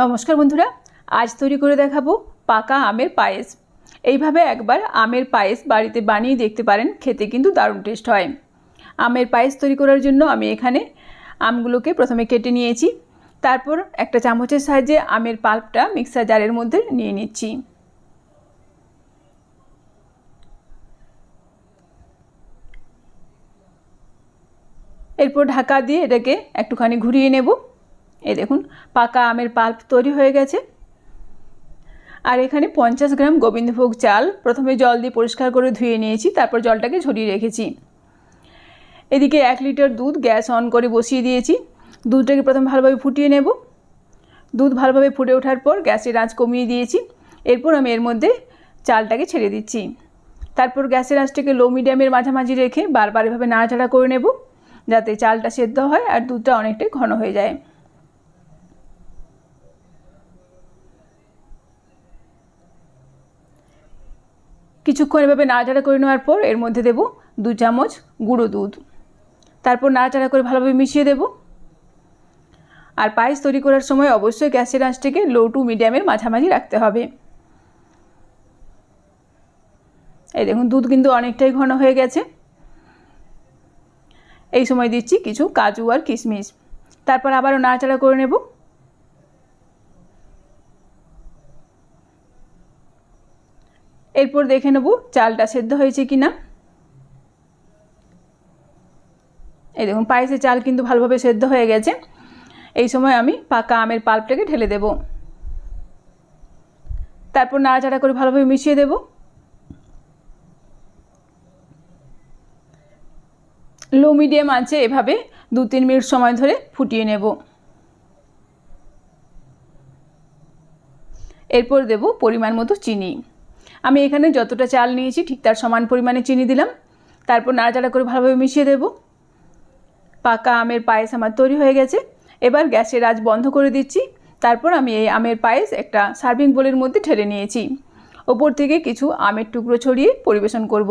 নমস্কার বন্ধুরা, আজ তৈরি করে দেখাবো পাকা আমের পায়েস। এইভাবে একবার আমের পায়েস বাড়িতে বানিয়ে দেখতে পারেন, খেতে কিন্তু দারুণ টেস্ট হয়। আমের পায়েস তৈরি করার জন্য আমি এখানে আমগুলোকে প্রথমে কেটে নিয়েছি, তারপর একটা চামচের সাহায্যে আমের পাল্পটা মিক্সার জারের মধ্যে নিয়ে নিচ্ছি। এরপর ঢাকা দিয়ে এটাকে একটুখানি ঘুরিয়ে নেব। এই দেখুন, পাকা আমের পাল্প তৈরি হয়ে গেছে। আর এখানে পঞ্চাশ গ্রাম গোবিন্দভোগ চাল, প্রথমে জল দিয়ে পরিষ্কার করে ধুয়ে নিয়েছি, তারপর জলটাকে ঝরিয়ে রেখেছি। এদিকে এক লিটার দুধ গ্যাস অন করে বসিয়ে দিয়েছি। দুধটাকে প্রথমে ভালোভাবে ফুটিয়ে নেব। দুধ ভালোভাবে ফুটে ওঠার পর গ্যাসের আঁচ কমিয়ে দিয়েছি। এরপর আমি এর মধ্যে চালটাকে ছেড়ে দিচ্ছি। তারপর গ্যাসের আঁচটাকে লো মিডিয়ামের মাঝামাঝি রেখে বারবার এভাবে নাড়াচাড়া করে নেব, যাতে চালটা সেদ্ধ হয় আর দুধটা অনেকটাই ঘন হয়ে যায়। কিছুক্ষণ এভাবে নাড়াচাড়া করে নেওয়ার পর এর মধ্যে দেব দু চামচ গুঁড়ো দুধ। তারপর নাড়াচাড়া করে ভালোভাবে মিশিয়ে দেব। আর পায়েস তৈরি করার সময় অবশ্যই গ্যাসের আঁচটাকে লো টু মিডিয়ামের মাঝামাঝি রাখতে হবে। এই দেখুন, দুধ কিন্তু অনেকটাই ঘন হয়ে গেছে। এই সময় দিচ্ছি কিছু কাজু আর কিশমিশ। তারপর আবারও নাড়াচাড়া করে নেব। এরপর দেখে নেব চালটা সেদ্ধ হয়েছে কি না এই দেখুন, পায়েসের চাল কিন্তু ভালোভাবে সেদ্ধ হয়ে গেছে। এই সময় আমি পাকা আমের পাল্পটাকে ঢেলে দেব। তারপর নাড়াচাড়া করে ভালোভাবে মিশিয়ে দেব। লো মিডিয়াম আছে এভাবে দু তিন মিনিট সময় ধরে ফুটিয়ে নেব। এরপর দেব পরিমাণ মতো চিনি। আমি এখানে যতটা চাল নিয়েছি, ঠিক তার সমান পরিমাণে চিনি দিলাম। তারপর নাড়াচাড়া করে ভালোভাবে মিশিয়ে দেব। পাকা আমের পায়েস আমার তৈরি হয়ে গেছে। এবার গ্যাসের আজ বন্ধ করে দিচ্ছি। তারপর আমি এই আমের পায়েস একটা সার্ভিং বোলের মধ্যে ঠেলে নিয়েছি। ওপর থেকে কিছু আমের টুকরো ছড়িয়ে পরিবেশন করব।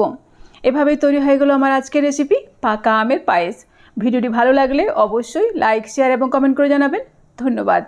এভাবেই তৈরি হয়ে গেল আমার আজকের রেসিপি, পাকা আমের পায়েস। ভিডিওটি ভালো লাগলে অবশ্যই লাইক, শেয়ার এবং কমেন্ট করে জানাবেন। ধন্যবাদ।